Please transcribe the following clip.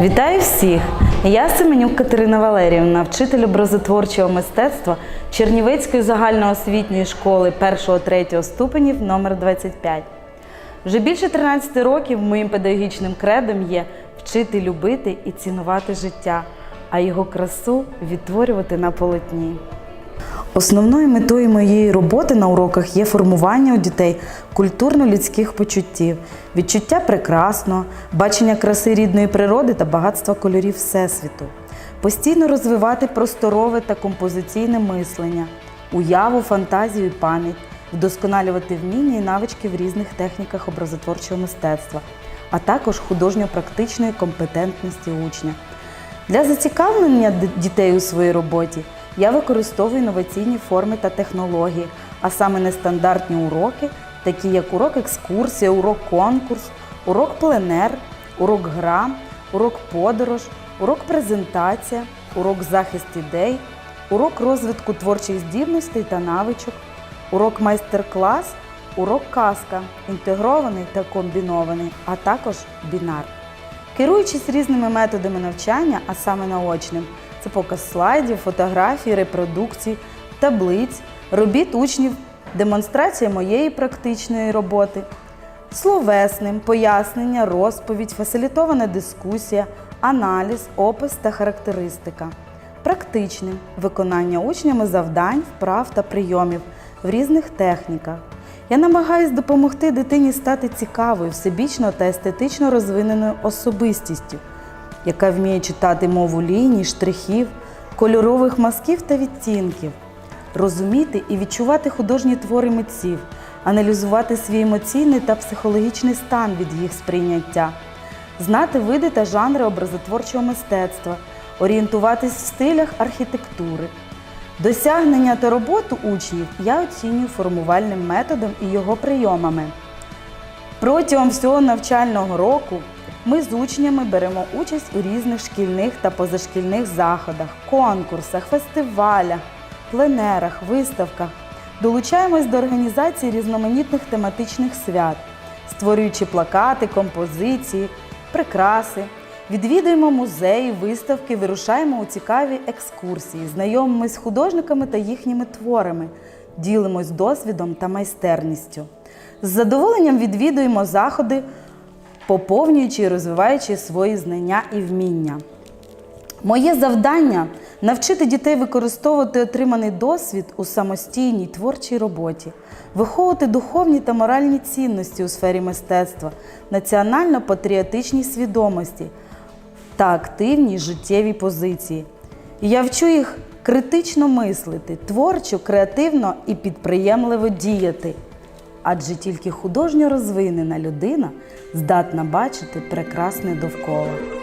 Вітаю всіх! Я Семенюк Катерина Валеріївна, вчитель образотворчого мистецтва Чернівецької загальноосвітньої школи 1-3 ступенів номер 25. Вже більше 13 років моїм педагогічним кредом є вчити любити і цінувати життя, а його красу відтворювати на полотні. Основною метою моєї роботи на уроках є формування у дітей культурно-людських почуттів, відчуття прекрасного, бачення краси рідної природи та багатства кольорів Всесвіту, постійно розвивати просторове та композиційне мислення, уяву, фантазію і пам'ять, вдосконалювати вміння і навички в різних техніках образотворчого мистецтва, а також художньо-практичної компетентності учня. Для зацікавлення дітей у своїй роботі я використовую інноваційні форми та технології, а саме нестандартні уроки, такі як урок екскурсія, урок конкурс, урок пленер, урок гра, урок подорож, урок презентація, урок захист ідей, урок розвитку творчих здібностей та навичок, урок майстер-клас, урок казка, інтегрований та комбінований, а також бінар. Керуючись різними методами навчання, а саме наочним, це показ слайдів, фотографій, репродукцій, таблиць, робіт учнів, демонстрація моєї практичної роботи, словесним, пояснення, розповідь, фасилітована дискусія, аналіз, опис та характеристика. Практичним виконання учнями завдань, вправ та прийомів в різних техніках. Я намагаюсь допомогти дитині стати цікавою, всебічно та естетично розвиненою особистістю, яка вміє читати мову ліній, штрихів, кольорових мазків та відтінків, розуміти і відчувати художні твори митців, аналізувати свій емоційний та психологічний стан від їх сприйняття, знати види та жанри образотворчого мистецтва, орієнтуватись в стилях архітектури. Досягнення та роботу учнів я оцінюю формувальним методом і його прийомами. Протягом всього навчального року ми з учнями беремо участь у різних шкільних та позашкільних заходах, конкурсах, фестивалях, пленерах, виставках. Долучаємось до організації різноманітних тематичних свят, створюючи плакати, композиції, прикраси. Відвідуємо музеї, виставки, вирушаємо у цікаві екскурсії, знайомимось з художниками та їхніми творами, ділимось досвідом та майстерністю. З задоволенням відвідуємо заходи, поповнюючи і розвиваючи свої знання і вміння. Моє завдання навчити дітей використовувати отриманий досвід у самостійній творчій роботі, виховувати духовні та моральні цінності у сфері мистецтва, національно-патріотичній свідомості та активній життєвій позиції. Я вчу їх критично мислити, творчо, креативно і підприємливо діяти. Адже тільки художньо розвинена людина здатна бачити прекрасне довкола.